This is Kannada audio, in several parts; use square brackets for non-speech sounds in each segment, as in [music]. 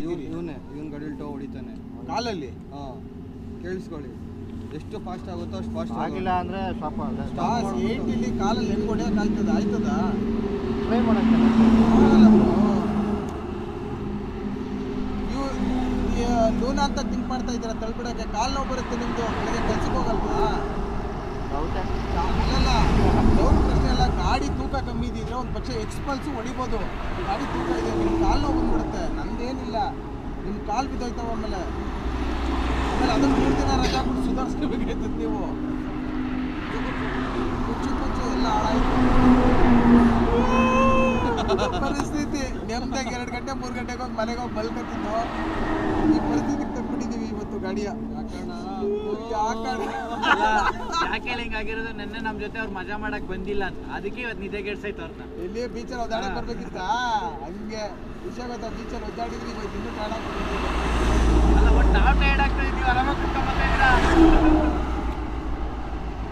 ಇವನೇ ಇವನ್ ಗಡಿಲ್ ಟೋ ಹೊಡಿತಾನೆ. ಕಾಲಲ್ಲಿ? ಹಾಂ ಕೇಳಿಸ್ಕೊಳ್ಳಿ. ಎಷ್ಟು ಫಾಸ್ಟ್ ಆಗುತ್ತೋ ಅಷ್ಟು ಫಾಸ್ಟ್ ಆಗಿಲ್ಲ ಅಂದರೆ ಇಲ್ಲಿ ಕಾಸ್ ಏಯ್ಟಿಲಿ ಕಾಲಲ್ಲಿ ಹೆಂಗ್ ಹೊಡೆಯಕ್ ಆಗ್ತದ ಆಯ್ತದ? ಟ್ರೈ ಮಾಡೋಕೆ. ಇವು ಲೂನ ಅಂತ ಥಿಂಕ್ ಮಾಡ್ತಾ ಇದ್ದೀರಾ? ತಳ್ಬಿಡಕ್ಕೆ. ಕಾಲ್ ನೋವು ಬರುತ್ತೆ ನಿಮ್ದು. ಬೆಳಗ್ಗೆ ಕೆಲ್ಸಕ್ಕೆ ಹೋಗಲ್ವಾ? ಹೌದಾ? ಅಲ್ಲಲ್ಲ ಪ್ರಶ್ನೆ ಅಲ್ಲ ಗಾಡಿ ತೂಕ ಕಮ್ಮಿ ಇದ್ದಿದ್ರೆ ಒಂದು ಪಕ್ಷ ಎಕ್ಸ್ಪಲ್ಸು ಹೊಡಿಬೋದು. ಗಾಡಿ ತೂಕ ಇದೆ ನಿಮ್ಮ ಕಾಲು ನೋವು ಬಂದ್ಬಿಡುತ್ತೆ, ನಂದೇನಿಲ್ಲ. ನಿಮ್ಮ ಕಾಲು ಬಿದ್ದೋಯ್ತಾವ ಆಮೇಲೆ. ಆಮೇಲೆ ಅದನ್ನು ಮೂರು ದಿನ ರಜಾ ಕೊಟ್ಟು ಸುಧಾರಿಸ್ಕೋಬೇಕಾಯ್ತದೆ ನೀವು. ಕುಚ್ಚು ಕುಚ್ಚು ಎಲ್ಲ ಹಾಳಾಯ್ತು. ಪರಿಸ್ಥಿತಿ ನೆಮ್ಮದಾಗ ಎರಡು ಗಂಟೆ, ಮೂರು ಗಂಟೆಗೆ ಹೋಗಿ ಮನೆಗೆ ಹೋಗಿ ಮಲ್ಕೊತಿದ್ದು ಈ ಪರಿಸ್ಥಿತಿಗೆ ತಂದ್ಬಿಟ್ಟಿದ್ದೀವಿ ಇವತ್ತು ಗಾಡಿಯ ಯಾಕೆ ಹಿಂಗಾಗಿರೋದು ನೆನ್ನೆ ನಮ್ಮ ಜೊತೆ ಅವ್ರು ಮಜಾ ಮಾಡಕ್ ಬಂದಿಲ್ಲ ಅಂತ. ಅದಕ್ಕೆ ಇವತ್ತು ನಿದ್ದೆ ಗೆಡ್ಸೈತೆ ಅವ್ರನ್ನ ಎಲ್ಲಿ? ಬೀಚಲ್ಲಿ ಒದ್ದಾಡಕ್ ಬರ್ಬೇಕಿತ್ತ? ಹಂಗೆ. ವಿಷಯ ಗೊತ್ತಾ? ಬೀಚಲ್ಲಿ ಒದ್ದಾಡಿದ್ರಿ ಇವತ್ತು ಇನ್ನೂ ಟೈರ್ಡ್ ಅಲ್ಲ ಒಟ್ಟು ನಾವು ಟೈರ್ಡ್ ಆಗ್ತಾ ಇದೀವಿ ಆರಾಮಾಗಿ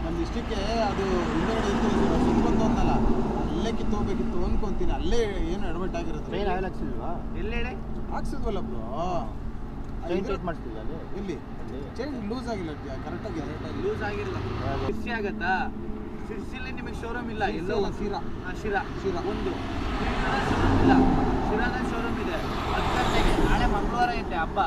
ನಮ್ಮ ಇಷ್ಟಕ್ಕೆ ಅದು ಹಿಂದೆಗಡೆ ಇತ್ತು ಸುಮ್ಮನೆ ಅನ್ನಲ್ಲ ಅಲ್ಲೇ ಕಿತ್ತು ಹೋಗ್ಬೇಕಿತ್ತು ಅನ್ಕೊಂತೀನಿ. ಅಲ್ಲೇ ಏನು ಎಡವಟ್ ಆಗಿರೋದು? ಟ್ರೈನ್ ಆಯಿಲ್ ಹಾಕ್ಸಿಲ್ವಾ ಎಲ್ಲೆಡೆ? ಹಾಕ್ಸಿದ್ವಲ್ಲ ಬ್ರೋ ಟ್ರೈನ್ ಟೈಟ್ ಮಾಡಿಸ್ತಿಲ್ಲ ಅಲ್ಲಿ? ಇಲ್ಲಿ. ಚೇಂಜ್ ಚೈನ್ ಲೂಸ್ ಆಗಿಲ್ಲ ಕರೆಕ್ಟಾಗಿ ಲೂಸ್ ಆಗಿಲ್ಲ. ಸಿರ್ಸಿ ಆಗತ್ತಾ? ಸಿರ್ಸಿಲಿ ನಿಮಗೆ ಶೋರೂಮ್ ಇಲ್ಲ. ಎಲ್ಲೋ ಶಿರಾ. ಶಿರಾ. ಶಿರಾ. ಒಂದು. ಶೋರೂಮ್ ಇಲ್ಲ. ಶಿರಾದ ಶೋರೂಮ್ ಇದೆ. ಹತ್ತನೇ ನಾಳೆ ಮಂಗಳವಾರ ಐತೆ ಹಬ್ಬ.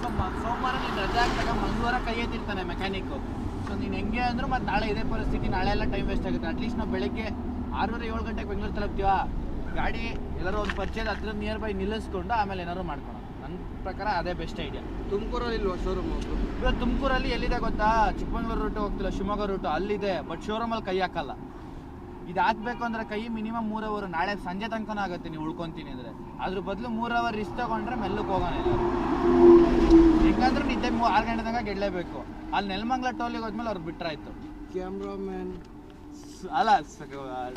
ಸೊ ಸೋಮವಾರ ನೀನು ರಜೆ ಹಾಕಿದಾಗ ಮಂಗಳವಾರ ಕೈ ಎತ್ತಿರ್ತಾನೆ ಮೆಕ್ಯಾನಿಕ್ಕು ಸೊ ನೀನು ಹೆಂಗೆ ಅಂದ್ರು ಮತ್ತೆ ನಾಳೆ ಇದೇ ಪರಿಸ್ಥಿತಿ. ನಾಳೆ ಎಲ್ಲ ಟೈಮ್ ವೇಸ್ಟ್ ಆಗುತ್ತೆ. ಅಟ್ಲೀಸ್ಟ್ ನಾವು ಬೆಳಗ್ಗೆ ಆರೂವರೆ ಏಳು ಗಂಟೆಗೆ ಬೆಂಗಳೂರು ತಲುಪ್ತೀವ? ಗಾಡಿ ಎಲ್ಲರೂ ಒಂದು ಪರ್ಚೇಸ್ ಹತ್ರ ನಿಯರ್ ಬೈ ನಿಲ್ಲಿಸ್ಕೊಂಡು ಆಮೇಲೆ ಏನಾದ್ರು ನನ್ನ ಪ್ರಕಾರ ಅದೇ ಬೆಸ್ಟ್ ಐಡಿಯಾ ತುಮಕೂರಲ್ಲಿ ಇಲ್ವಾ ಶೋರೂಮ್ ಇವಾಗ ತುಮಕೂರಲ್ಲಿ ಎಲ್ಲಿದೆ ಗೊತ್ತಾ? ಚಿಕ್ಕಮಂಗ್ಳೂರು ರೂಟ್ ಹೋಗ್ತಿಲ್ಲ ಶಿವಮೊಗ್ಗ ರೂಟು ಅಲ್ಲಿದೆ. ಬಟ್ ಶೋರೂಮಲ್ಲಿ ಕೈ ಹಾಕಲ್ಲ. ಇದು ಹಾಕ್ಬೇಕು ಅಂದರೆ ಕೈ ಮಿನಿಮಮ್ ಮೂರ್ ಅವರ್ ನಾಳೆ ಸಂಜೆ ತನಕನೂ ಆಗುತ್ತೆ ನೀವು ಉಳ್ಕೊಂತೀನಿ ಅಂದ್ರೆ. ಅದ್ರ ಬದಲು ಮೂರ್ ಅವರ್ ರಿಸ್ಕ್ ತಗೊಂಡ್ರೆ ಮೆಲ್ಲಕ್ಕೆ ಹೋಗೋಣ ಹೆಂಗಂದ್ರೆ ನಿದ್ದೆ ಆರು ಗಂಟೆ ತನಕ ಗೆಡ್ಲೇಬೇಕು. ಅಲ್ಲಿ ನೆಲಮಂಗ್ಲ ಟೋಲಿಗೆ ಹೋದ್ಮೇಲೆ ಅವ್ರು ಬಿಟ್ರಾಯ್ತು. ಕ್ಯಾಮ್ರಾಮ್ಯಾನ್ ಅಲ್ಲ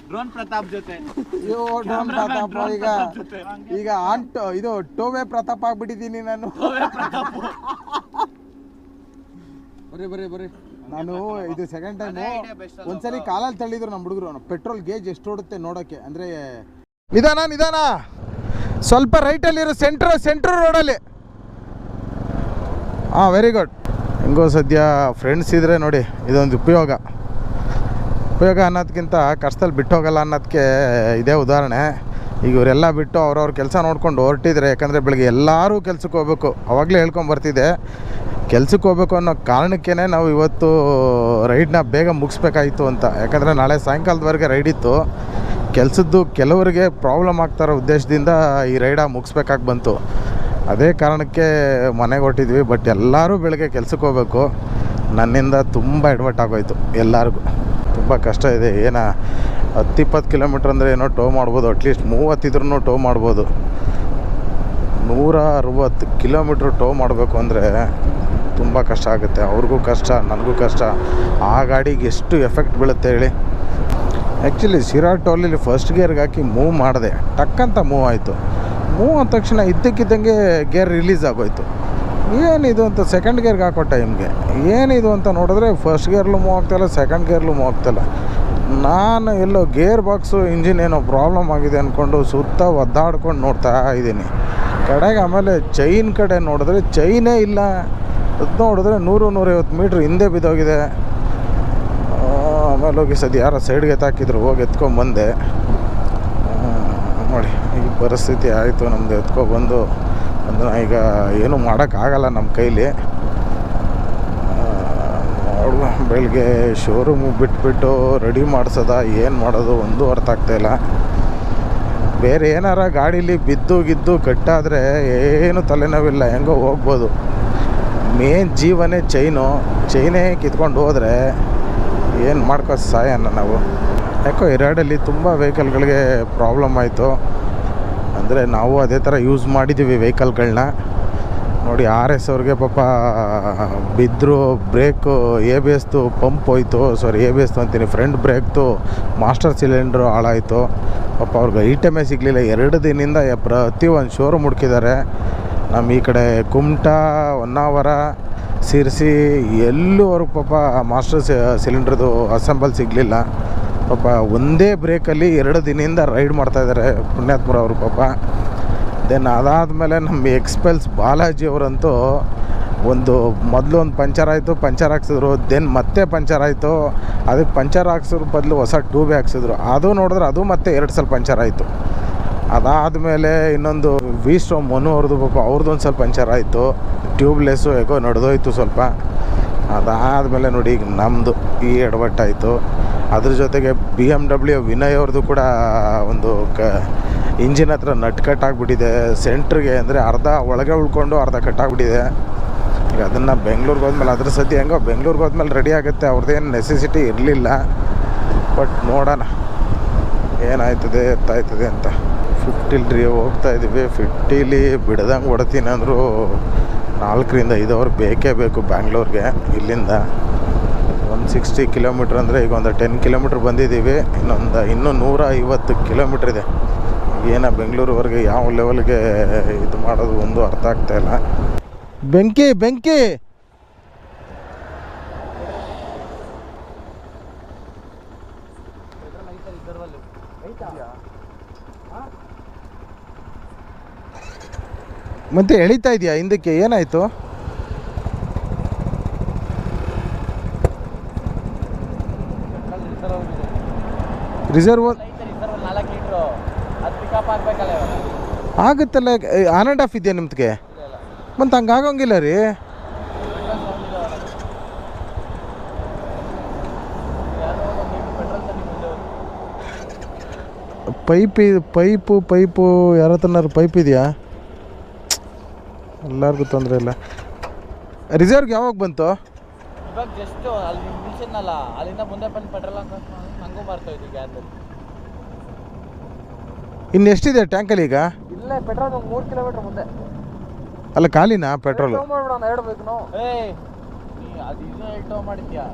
ಡ್ರೋನ್ ಪ್ರತಾಪ್ ಜೊತೆ. ಅಯ್ಯೋ ಡ್ರೋನ್ ಪ್ರತಾಪ್ ಈಗ ಈಗ ಆಂಟ್ ಇದು ಟೋವೆ ಪ್ರತಾಪ್ ಆಗ್ಬಿಟ್ಟಿದ್ದೀನಿ ನಾನು. ಬರ್ರಿ ಬರ್ರಿ ಬರ್ರಿ. ನಾನು ಇದು ಸೆಕೆಂಡ್ ಟೈಮ್ ಒಂದ್ಸರಿ ಕಾಲಲ್ಲಿ ತಳ್ಳಿದ್ರು ನಮ್ಮ ಹುಡುಗರು. ಪೆಟ್ರೋಲ್ ಗೇಜ್ ಎಷ್ಟು ಓಡುತ್ತೆ ನೋಡೋಕ್ಕೆ ಅಂದರೆ ನಿಧಾನ ನಿಧಾನ. ಸ್ವಲ್ಪ ರೈಟಲ್ಲಿರೋ ಸೆಂಟ್ರ್ ಸೆಂಟ್ರ್ ರೋಡಲ್ಲಿ ಹಾಂ ವೆರಿ ಗುಡ್ ಹೆಂಗೋ ಸದ್ಯ ಫ್ರೆಂಡ್ಸ್ ಇದ್ದರೆ ನೋಡಿ ಇದೊಂದು ಉಪಯೋಗ. ಉಪಯೋಗ ಅನ್ನೋದಕ್ಕಿಂತ ಕಷ್ಟದಲ್ಲಿ ಬಿಟ್ಟು ಹೋಗಲ್ಲ ಅನ್ನೋದಕ್ಕೆ ಇದೇ ಉದಾಹರಣೆ. ಈಗ ಇವರೆಲ್ಲ ಬಿಟ್ಟು ಅವ್ರವ್ರ ಕೆಲಸ ನೋಡ್ಕೊಂಡು ಹೊರಟಿದ್ರೆ, ಯಾಕಂದರೆ ಬೆಳಗ್ಗೆ ಎಲ್ಲರೂ ಕೆಲ್ಸಕ್ಕೆ ಹೋಗ್ಬೇಕು. ಅವಾಗಲೇ ಹೇಳ್ಕೊಂಬರ್ತಿದ್ದೆ ಕೆಲ್ಸಕ್ಕೆ ಹೋಗ್ಬೇಕು ಅನ್ನೋ ಕಾರಣಕ್ಕೇ ನಾವು ಇವತ್ತು ರೈಡ್ನ ಬೇಗ ಮುಗಿಸ್ಬೇಕಾಯಿತು ಅಂತ. ಯಾಕಂದರೆ ನಾಳೆ ಸಾಯಂಕಾಲದವರೆಗೆ ರೈಡ್ ಇತ್ತು. ಕೆಲಸದ್ದು ಕೆಲವರಿಗೆ ಪ್ರಾಬ್ಲಮ್ ಆಗ್ತಾರೋ ಉದ್ದೇಶದಿಂದ ಈ ರೈಡ ಮುಗಿಸ್ಬೇಕಾಗಿ ಬಂತು. ಅದೇ ಕಾರಣಕ್ಕೆ ಮನೆಗೆ ಹೊಟ್ಟಿದ್ವಿ ಬಟ್ ಎಲ್ಲರೂ ಬೆಳಗ್ಗೆ ಕೆಲ್ಸಕ್ಕೆ ಹೋಗ್ಬೇಕು. ನನ್ನಿಂದ ತುಂಬ ಎಡ್ವಟ್ಟಾಗೋಯ್ತು ಎಲ್ಲರಿಗೂ. ತುಂಬ ಕಷ್ಟ ಇದೆ. ಏನ ಹತ್ತು ಇಪ್ಪತ್ತು ಕಿಲೋಮೀಟ್ರ್ ಅಂದರೆ ಏನೋ ಟೋ ಮಾಡ್ಬೋದು. ಅಟ್ಲೀಸ್ಟ್ ಮೂವತ್ತಿದ್ರೂ ಟೋ ಮಾಡ್ಬೋದು. ನೂರ ಅರವತ್ತು ಕಿಲೋಮೀಟ್ರ್ ಟೋ ಮಾಡಬೇಕು ಅಂದರೆ ತುಂಬ ಕಷ್ಟ ಆಗುತ್ತೆ. ಅವ್ರಿಗೂ ಕಷ್ಟ, ನನಗೂ ಕಷ್ಟ. ಆ ಗಾಡಿಗೆ ಎಷ್ಟು ಎಫೆಕ್ಟ್ ಬೀಳುತ್ತೆ ಹೇಳಿ? ಆ್ಯಕ್ಚುಲಿ ಸಿರಾ ಟೋಲಲ್ಲಿ ಫಸ್ಟ್ ಗೇರ್ಗೆ ಹಾಕಿ ಮೂವ್ ಮಾಡಿದೆ. ಟಕ್ಕಂತ ಮೂವ್ ಆಯಿತು. ಮೂವ್ ಅಂದ ತಕ್ಷಣ ಇದ್ದಕ್ಕಿದ್ದಂಗೆ ಗೇರ್ ರಿಲೀಸ್ ಆಗೋಯ್ತು. ಏನಿದು ಅಂತ ಸೆಕೆಂಡ್ ಗೇರ್ಗೆ ಹಾಕೋ ಟೈಮ್ಗೆ ಏನಿದು ಅಂತ ನೋಡಿದ್ರೆ ಫಸ್ಟ್ ಗೇರ್ಲು ಮೂವ್ ಆಗ್ತಾಯಿಲ್ಲ ಸೆಕೆಂಡ್ ಗೇರ್ಲು ಮೂವ್ ಆಗ್ತಾಯಿಲ್ಲ ನಾನು ಎಲ್ಲೋ ಗೇರ್ ಬಾಕ್ಸು ಇಂಜಿನ್ ಏನೋ ಪ್ರಾಬ್ಲಮ್ ಆಗಿದೆ ಅಂದ್ಕೊಂಡು ಸುತ್ತ ಒದ್ದಾಡ್ಕೊಂಡು ನೋಡ್ತಾ ಇದ್ದೀನಿ. ಕಡೆಗೆ ಆಮೇಲೆ ಚೈನ್ ಕಡೆ ನೋಡಿದ್ರೆ ಚೈನೇ ಇಲ್ಲ. ಅದು ನೋಡಿದ್ರೆ ನೂರು, ನೂರೈವತ್ತು ಮೀಟ್ರ್ ಹಿಂದೆ ಬಿದ್ದೋಗಿದೆ. ಆಮೇಲೆ ಹೋಗಿ ಸದ್ಯ ಯಾರೋ ಸೈಡ್ಗೆ ತಾಕಿದ್ರು, ಹೋಗಿ ಎತ್ಕೊಂಡ್ಬಂದೆ ನೋಡಿ, ಈ ಪರಿಸ್ಥಿತಿ ಆಯಿತು ನಮ್ಮದು ಎತ್ಕೊಬಂದು ಅದನ್ನ ಈಗ ಏನೂ ಮಾಡೋಕ್ಕಾಗಲ್ಲ ನಮ್ಮ ಕೈಲಿ. ನೋಡುವ, ಬೆಳಗ್ಗೆ ಶೋರೂಮ್ ಬಿಟ್ಬಿಟ್ಟು ರೆಡಿ ಮಾಡಿಸೋದ, ಏನು ಮಾಡೋದು ಒಂದೂ ಅರ್ಥ ಆಗ್ತಾಯಿಲ್ಲ ಬೇರೆ ಏನಾರ ಗಾಡೀಲಿ ಬಿದ್ದು ಗಿದ್ದು ಕಟ್ಟಾದರೆ ಏನು ತಲೆನೋವಿಲ್ಲ, ಹೆಂಗೋ ಹೋಗ್ಬೋದು. ಮೇನ್ ಜೀವನೇ ಚೈನು ಚೈನೇ ಕಿತ್ಕೊಂಡು ಹೋದರೆ ಏನು ಮಾಡ್ಕೋ ಸಹಾಯನ ನಾವು. ಯಾಕೋ ಎರಡಲ್ಲಿ ರೈಡಲ್ಲಿ ತುಂಬ ವೆಹಿಕಲ್ಗಳಿಗೆ ಪ್ರಾಬ್ಲಮ್ ಆಯಿತು. ಅಂದರೆ ನಾವು ಅದೇ ಥರ ಯೂಸ್ ಮಾಡಿದ್ದೀವಿ ವೆಹಿಕಲ್ಗಳನ್ನ ನೋಡಿ ಆರ್ ಎಸ್ ಅವ್ರಿಗೆ ಪಾಪ ಬಿದ್ದರು ಬ್ರೇಕು ಎ ಬಿ ಎಸ್ದು ಪಂಪ್ ಹೋಯ್ತು. ಸಾರಿ ಎ ಬಿ ಎಸ್ದು ಅಂತೀನಿ. ಫ್ರಂಟ್ ಬ್ರೇಕ್ದು ಮಾಸ್ಟರ್ ಸಿಲಿಂಡ್ರು ಹಾಳಾಯಿತು. ಪಾಪ ಅವ್ರಿಗೆ ಐಟಮೇ ಸಿಗಲಿಲ್ಲ. ಎರಡು ದಿನದಿಂದ ಪ್ರತಿ ಒಂದು ಶೋರೂಮ್ ಹುಡುಕಿದ್ದಾರೆ ನಮ್ಮ ಈ ಕಡೆ ಕುಮಟಾ, ಹೊನ್ನಾವರ ಸಿರ್ಸಿ ಎಲ್ಲೂ ಅವ್ರಿಗೆ ಪಾಪ ಮಾಸ್ಟರ್ ಸಿಲಿಂಡ್ರದು ಅಸೆಂಬಲ್ ಸಿಗಲಿಲ್ಲ. ಪಾಪ ಒಂದೇ ಬ್ರೇಕಲ್ಲಿ ಎರಡು ದಿನದಿಂದ ರೈಡ್ ಮಾಡ್ತಾಯಿದ್ದಾರೆ ಪುಣ್ಯಾತ್ಮರ ಅವರು ಪಾಪ. ದೆನ್ ಅದಾದಮೇಲೆ ನಮ್ಮ ಎಕ್ಸ್ಪೆಲ್ಸ್ ಬಾಲಾಜಿ ಅವರಂತೂ ಒಂದು ಮೊದಲು ಒಂದು ಪಂಚರ್ ಆಯಿತು, ಪಂಚರ್ ಹಾಕ್ಸಿದ್ರು ದೆನ್ ಮತ್ತೆ ಪಂಚರ್ ಆಯಿತು. ಅದಕ್ಕೆ ಪಂಚರ್ ಹಾಕ್ಸೋದ್ರ ಬದಲು ಹೊಸ ಟ್ಯೂಬೇ ಹಾಕ್ಸಿದ್ರು. ಅದು ನೋಡಿದ್ರೆ ಅದು ಮತ್ತೆ ಎರಡು ಸಲ ಪಂಚರ್ ಆಯಿತು. ಅದಾದಮೇಲೆ ಇನ್ನೊಂದು ವಿ ಸ್ಟೋಮ್ ಮನು ಅವ್ರದ್ದು ಪಾಪ, ಅವ್ರದ್ದು ಒಂದು ಸ್ವಲ್ಪ ಪಂಚರ್ ಆಯಿತು. ಟ್ಯೂಬ್ಲೆಸ್ಸು ಹೇಗೋ ನಡೆದೋಯ್ತು ಸ್ವಲ್ಪ. ಅದಾದಮೇಲೆ ನೋಡಿ ಈಗ ನಮ್ಮದು ಈ ಎಡವಟ್ಟಾಯಿತು ಅದ್ರ ಜೊತೆಗೆ ಬಿ ಎಂ ಡಬ್ಲ್ಯೂ ವಿನಯ್ ಅವ್ರದ್ದು ಕೂಡ ಒಂದು ಕ, ಇಂಜಿನ್ ಹತ್ರ ನಟ್ ಕಟ್ ಆಗಿಬಿಟ್ಟಿದೆ. ಸೆಂಟ್ರಿಗೆ ಅಂದರೆ ಅರ್ಧ ಒಳಗೆ ಉಳ್ಕೊಂಡು ಅರ್ಧ ಕಟ್ಟಾಗ್ಬಿಟ್ಟಿದೆ ಈಗ ಅದನ್ನು ಬೆಂಗ್ಳೂರಿಗೆ ಹೋದ್ಮೇಲೆ, ಅದ್ರ ಸದ್ಯ ಹೆಂಗೋ ಬೆಂಗ್ಳೂರಿಗೆ ಹೋದ್ಮೇಲೆ ರೆಡಿ ಆಗುತ್ತೆ. ಅವ್ರದ್ದೇನು ನೆಸೆಸಿಟಿ ಇರಲಿಲ್ಲ. ಬಟ್ ನೋಡೋಣ. ಏನಾಯ್ತದೆ, ಎತ್ತಾಯ್ತದೆ ಅಂತ. ಫಿಫ್ಟಿಲಿ ಹೋಗ್ತಾ ಇದ್ದೀವಿ ಫಿಫ್ಟಿಲಿ ಬಿಡ್ದಂಗೆ ಹೊಡ್ತೀನಿ ಅಂದರೂ. ನಾಲ್ಕರಿಂದ ಐದು ಅವರ್ ಬೇಕೇ ಬೇಕು ಬ್ಯಾಂಗ್ಳೂರ್ಗೆ. ಇಲ್ಲಿಂದ ಒಂದು ಸಿಕ್ಸ್ಟಿ ಕಿಲೋಮೀಟ್ರ್ ಅಂದರೆ ಈಗ ಒಂದು ಟೆನ್ ಕಿಲೋಮೀಟ್ರ್ ಬಂದಿದ್ದೀವಿ. ಇನ್ನೊಂದು ಇನ್ನೂ ನೂರ ಐವತ್ತು ಕಿಲೋಮೀಟ್ರ್ ಇದೆ. ಏನ ಬೆಂಗಳೂರುವರೆಗೆ ಯಾವ ಲೆವೆಲ್ಗೆ ಇದು ಮಾಡೋದು ಒಂದು ಅರ್ಥ ಆಗ್ತಾ ಇಲ್ಲ. ಬೆಂಕಿ ಬೆಂಕಿ! ಮತ್ತೆ ಎಳಿತಾ ಇದೆಯಾ ಹಿಂದಕ್ಕೆ? ಏನಾಯಿತು? ರಿಸರ್ವ್ ಆಗುತ್ತಲ್ಲ ಆನ್ ಆ್ಯಂಡ್ ಆಫ್ ಇದೆಯಾ ನಿಮ್ಗೆ ಮತ್ತು ಹಂಗೆ ಆಗೋಂಗಿಲ್ಲ ರೀ. ಪೈಪ್ ಪೈಪು ಪೈಪು ಯಾರ ಹತ್ರನಾರು ಪೈಪ್ ಇದೆಯಾ? ಎಲ್ಲರಿಗೂ ತೊಂದರೆ ಇಲ್ಲ. ರಿಸರ್ವ್ಗೆ ಯಾವಾಗ ಬಂತು? ಇವಾಗ ಜಸ್ಟ್ ಅಲ್ಲಿ ನಿಲ್ಸಿದ್ನಲ್ಲ ಅಲ್ಲಿಂದ ಮುಂದೆ ಬಂದು ಪೆಟ್ರೋಲ್ ಹಾಕಿ ನಂಗೂ ಬರ್ತೋಯ್ತು ಗ್ಯಾಸಲ್ಲಿ ಇನ್ನು ಎಷ್ಟಿದೆ ಟ್ಯಾಂಕಲ್ಲಿ ಈಗ? ಇಲ್ಲೇ ಪೆಟ್ರೋಲ್ ಒಂದು ಮೂರು ಕಿಲೋಮೀಟ್ರ್ ಮುಂದೆ. ಅಲ್ಲ ಖಾಲಿನಾ ಪೆಟ್ರೋಲ್? ಮಾಡ್ಬಿಡೋಣ ಎರಡು ಬೇಕು ನಾವು. ಏಯ್! ನೀ ಅದು ಇನ್ನೂ ಎಲ್ಟೋ ಮಾಡಿದ್ಯಾ?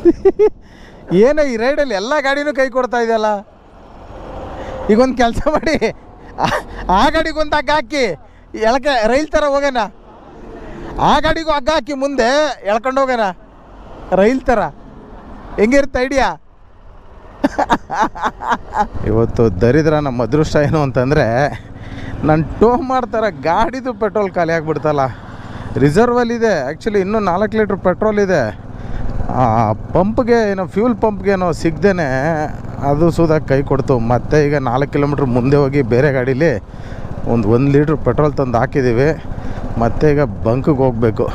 [laughs] ಏನೋ ಈ ರೈಡಲ್ಲಿ ಎಲ್ಲ ಗಾಡಿನೂ ಕೈ ಕೊಡ್ತಾ ಇದೆಯಲ್ಲ? ಈಗ ಒಂದು ಕೆಲಸ ಮಾಡಿ. ಆ- ಗಾಡಿಗೊಂದು ಹಗ್ಗ ಹಾಕಿ, ಎಳಕ ರೈಲ್ ಥರ ಹೋಗೋಣ ಆ ಗಾಡಿಗೂ ಹಗ್ಗ ಹಾಕಿ ಮುಂದೆ ಎಳ್ಕೊಂಡು ಹೋಗೋಣ ರೈಲ್ ಥರ ಹೆಂಗಿರುತ್ತೆ ಐಡಿಯಾ ಇವತ್ತು ದರಿದ್ರ ನಮ್ಮ ಅದೃಷ್ಟ ಏನು ಅಂತಂದರೆ, ನಾನು ಟೋ ಮಾಡ್ತಾರೆ ಗಾಡಿದು ಪೆಟ್ರೋಲ್ ಖಾಲಿ ಆಗಿಬಿಡ್ತಲ್ಲ. ರಿಸರ್ವಲ್ಲಿದೆ ಆ್ಯಕ್ಚುಲಿ ಇನ್ನೂ ನಾಲ್ಕು ಲೀಟ್ರ್ ಪೆಟ್ರೋಲ್ ಇದೆ. ಪಂಪ್ಗೆ ಏನೋ ಫ್ಯೂಲ್ ಪಂಪ್ಗೆ ಏನೋ ಸಿಗ್ದೇನೆ ಅದು ಸುದ ಕೈ ಕೊಡ್ತು. ಮತ್ತೆ ಈಗ ನಾಲ್ಕು ಕಿಲೋಮೀಟ್ರ್ ಮುಂದೆ ಹೋಗಿ ಬೇರೆ ಗಾಡೀಲಿ ಒಂದು ಒಂದು ಲೀಟ್ರ್ ಪೆಟ್ರೋಲ್ ತಂದು ಹಾಕಿದ್ದೀವಿ ಮತ್ತೆ ಈಗ ಬಂಕ್ಗೆ ಹೋಗಬೇಕು.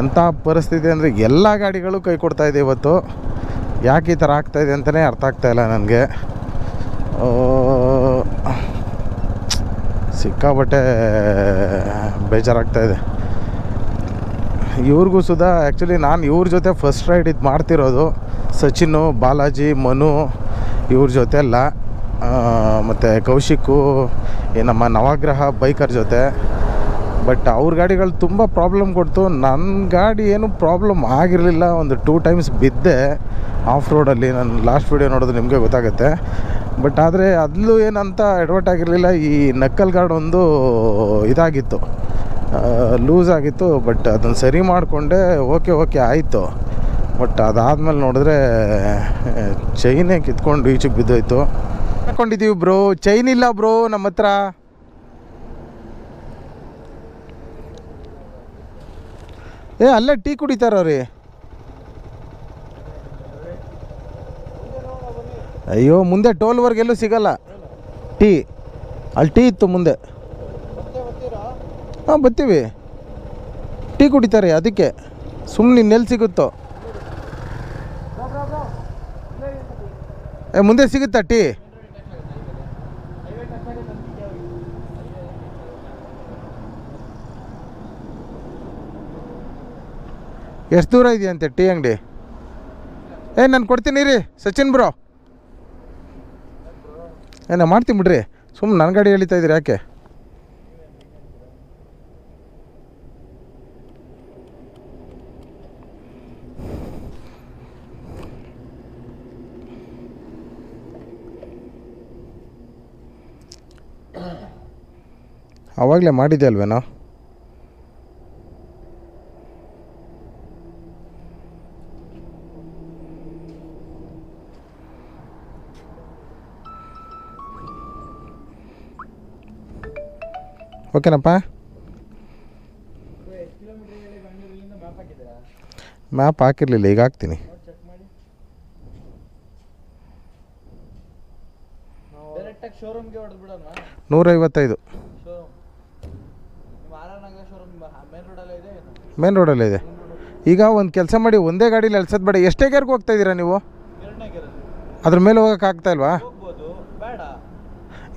ಎಂಥ ಪರಿಸ್ಥಿತಿ ಅಂದರೆ ಎಲ್ಲ ಗಾಡಿಗಳು ಕೈ ಇದೆ ಇವತ್ತು. ಯಾಕೆ ಈ ಥರ ಆಗ್ತಾಯಿದೆ ಅಂತಲೇ ಅರ್ಥ ಆಗ್ತಾಯಿಲ್ಲ ನನಗೆ. ಸಿಕ್ಕಾಬಟ್ಟೆ ಬೇಜಾರಾಗ್ತಾ ಇದೆ. ಇವ್ರಿಗೂ ಸುಧಾ ಆ್ಯಕ್ಚುಲಿ ನಾನು ಇವ್ರ ಜೊತೆ ಫಸ್ಟ್ ರೈಡ್ ಇದು ಮಾಡ್ತಿರೋದು. ಸಚಿನು, ಬಾಲಾಜಿ, ಮನು ಇವ್ರ ಜೊತೆ ಅಲ್ಲ ಮತ್ತು ಕೌಶಿಕು ನಮ್ಮ ನವಗ್ರಹ, ಬೈಕರ್ ಜೊತೆ. ಬಟ್ ಅವ್ರ ಗಾಡಿಗಳು ತುಂಬ ಪ್ರಾಬ್ಲಮ್ ಕೊಡ್ತು. ನನ್ನ ಗಾಡಿ ಏನು ಪ್ರಾಬ್ಲಮ್ ಆಗಿರಲಿಲ್ಲ. ಒಂದು ಟೂ ಟೈಮ್ಸ್ ಬಿದ್ದೆ. ಆಫ್ ರೋಡಲ್ಲಿ ನಾನು ಲಾಸ್ಟ್ ವೀಡಿಯೋ ನೋಡಿದ್ರೆ ನಿಮಗೆ ಗೊತ್ತಾಗುತ್ತೆ. ಬಟ್ ಆದರೆ ಅದಲ್ಲೂ ಏನಂತ ಎಡ್ವರ್ಟ್ ಆಗಿರಲಿಲ್ಲ. ಈ ನಕ್ಕಲ್ ಗಾರ್ಡ್ ಒಂದು ಇದಾಗಿತ್ತು. ಲೂಸ್ ಆಗಿತ್ತು. ಬಟ್ ಅದನ್ನು ಸರಿ ಮಾಡಿಕೊಂಡೆ. ಓಕೆ ಓಕೆ ಆಯಿತು. ಬಟ್ ಅದಾದ್ಮೇಲೆ ನೋಡಿದ್ರೆ ಚೈನೇ ಕಿತ್ಕೊಂಡು ಈಚೆಗೆ ಬಿದ್ದೋಯ್ತು. ಹಾಕೊಂಡಿದ್ದೀವಿ ಬ್ರೋ. ಚೈನ್ ಇಲ್ಲ ಬ್ರೋ ನಮ್ಮ ಹತ್ರ. ಏ, ಅಲ್ಲೇ ಟೀ ಕುಡಿತಾರವ್ರಿ ಅಯ್ಯೋ, ಮುಂದೆ ಟೋಲ್ವರೆಗೆಲ್ಲೂ ಸಿಗಲ್ಲ. ಟೀ. ಅಲ್ಲಿ ಟೀ ಇತ್ತು ಮುಂದೆ. ಹಾಂ ಬರ್ತೀವಿ ಟೀ ಕುಡಿತಾರೆ ಅದಕ್ಕೆ. ಸುಮ್ಮನೆ ನೆಲ್ಲಿ ಸಿಗುತ್ತೋ. ಏ, ಮುಂದೆ ಸಿಗುತ್ತಾ ಟೀ? ಎಷ್ಟು ದೂರ ಇದೆಯಂತೆ ಟೀ ಅಂಗಡಿ? ಏ, ನಾನು ಕೊಡ್ತೀನಿ ರೀ ಸಚಿನ್ ಬ್ರೋ. ಏ ನಾನು ಮಾಡ್ತೀನಿ ಬಿಡ್ರಿ ಸುಮ್ಮನೆ ನನ್ನ ಗಾಡಿ ಎಳಿತಾ ಯಾಕೆ? ಆವಾಗಲೇ ಮಾಡಿದೆ ಅಲ್ವೇನಾ? ಓಕೆನಪ್ಪ? ಮ್ಯಾಪ್ ಹಾಕಿರಲಿಲ್ಲ ಈಗ ಹಾಕ್ತೀನಿ. ನೂರೈವತ್ತೈದು. ಮೇನ್ ರೋಡಲ್ಲೇ ಇದೆ. ಈಗ ಒಂದು ಕೆಲಸ ಮಾಡಿ ಒಂದೇ ಗಾಡೀಲಿ ಅಲ್ಸದ್ ಬೇಡ. ಎಷ್ಟೇ ಗೇರ್ಗೆ ಹೋಗ್ತಾ ಇದ್ದೀರಾ ನೀವು? ಅದ್ರ ಮೇಲೆ ಹೋಗೋಕೆ ಆಗ್ತಾ ಇಲ್ವಾ?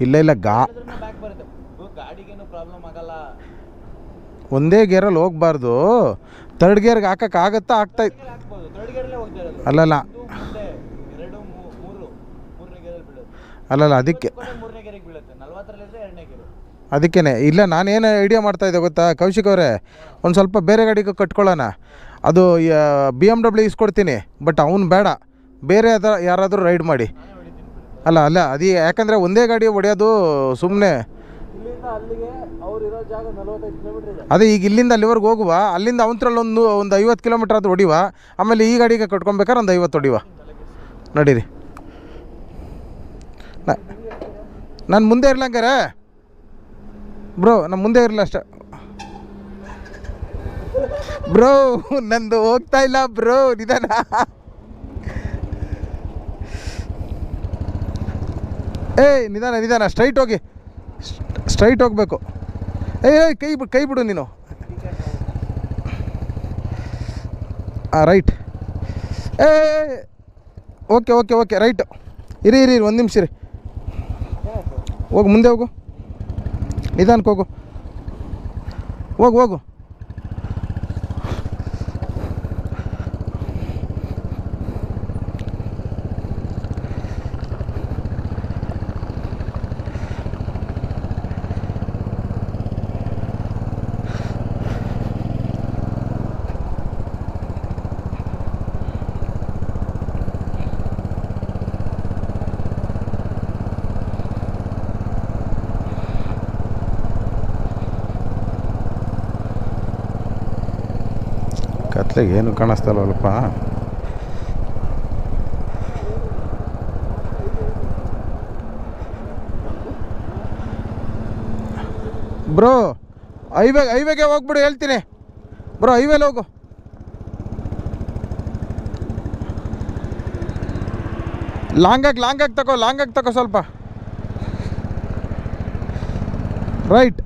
ಇಲ್ಲ ಇಲ್ಲ ಗಾ ಒಂದೇ ಗೇರಲ್ಲಿ ಹೋಗ್ಬಾರ್ದು. ತರ್ಡ್ ಗೇರ್ಗೆ ಹಾಕಕ್ಕೆ ಆಗುತ್ತಾ ಆಗ್ತಾ ಅಲ್ಲಲ್ಲ ಅಲ್ಲಲ್ಲ ಅದಕ್ಕೆ ಅದಕ್ಕೇ ಇಲ್ಲ, ನಾನೇನು ಐಡಿಯಾ ಮಾಡ್ತಾ ಇದ್ದೆ ಗೊತ್ತಾ? ಕೌಶಿಕ್ ಅವರೇ, ಒಂದು ಸ್ವಲ್ಪ ಬೇರೆ ಗಾಡಿಗೆ ಕಟ್ಕೊಳ್ಳೋಣ. ಅದು ಬಿ ಎಂ ಡಬ್ಲ್ಯೂ ಇಸ್ಕೊಡ್ತೀನಿ, ಬಟ್ ಅವ್ನು ಬೇಡ. ಬೇರೆ ಅದ, ಯಾರಾದರೂ ರೈಡ್ ಮಾಡಿ. ಅಲ್ಲ ಅಲ್ಲ, ಅದು, ಯಾಕಂದರೆ ಒಂದೇ ಗಾಡಿ ಹೊಡೆಯೋದು ಸುಮ್ಮನೆ ಅದೇ, ಈಗ ಇಲ್ಲಿಂದ ಅಲ್ಲಿವರೆಗೆ ಹೋಗುವ. ಅಲ್ಲಿಂದ ಅವನತ್ರಲ್ಲಿ ಒಂದು ಒಂದು ಐವತ್ತು ಕಿಲೋಮೀಟ್ರ್ ಅದು ಹೊಡಿವ. ಆಮೇಲೆ ಈ ಗಾಡಿಗೆ ಕಟ್ಕೊಬೇಕಾರೆ ಒಂದು ಐವತ್ತು ಹೊಡಿವ. ನಡೀರಿ. ನಾನು ಮುಂದೆ ಇರ್ಲಂಗಾರೆ? ಬ್ರೋ ನಮ್ಮ ಮುಂದೆ ಇರಲಿಲ್ಲ ಅಷ್ಟೇ. ಬ್ರೋ ನಂದು ಹೋಗ್ತಾ ಇಲ್ಲ ಬ್ರೋ ನಿಧಾನ. ಏಯ್, ನಿಧಾನ ನಿಧಾನ ಸ್ಟ್ರೈಟ್ ಹೋಗಿ. ಸ್ಟ್ರೈಟ್ ಹೋಗಬೇಕು. ಏಯ್ ಏಯ್, ಕೈ ಬಿಡು ಕೈ ಬಿಡು ನೀನು. ಹಾಂ ರೈಟ್ ಏ ಓಕೆ ಓಕೆ ಓಕೆ ರೈಟ್ ಇರಿ ಇರಿ ಇರಿ, ಒಂದು ನಿಮಿಷ ಇರಿ. ಹೋಗು, ಮುಂದೆ ಹೋಗು. ನಿಧಾನಕ್ಕೆ ಹೋಗು. ಹೋಗು ಹೋಗು. ಕತ್ಲೆಗೆ ಏನು ಕಾಣಿಸ್ತಲ್ವಲ್ಲಪ್ಪ ಬ್ರೋ, ಹೈವೇ, ಹೈವೇಗೆ ಹೋಗ್ಬಿಡು, ಹೇಳ್ತೀನಿ. ಬ್ರೋ, ಹೈವೇಲಿ ಹೋಗು. ಲಾಂಗಾಗಿ ಲಾಂಗಾಗಿ ತಗೋ ಲಾಂಗಾಗಿ ತಗೋ ಸ್ವಲ್ಪ. ರೈಟ್.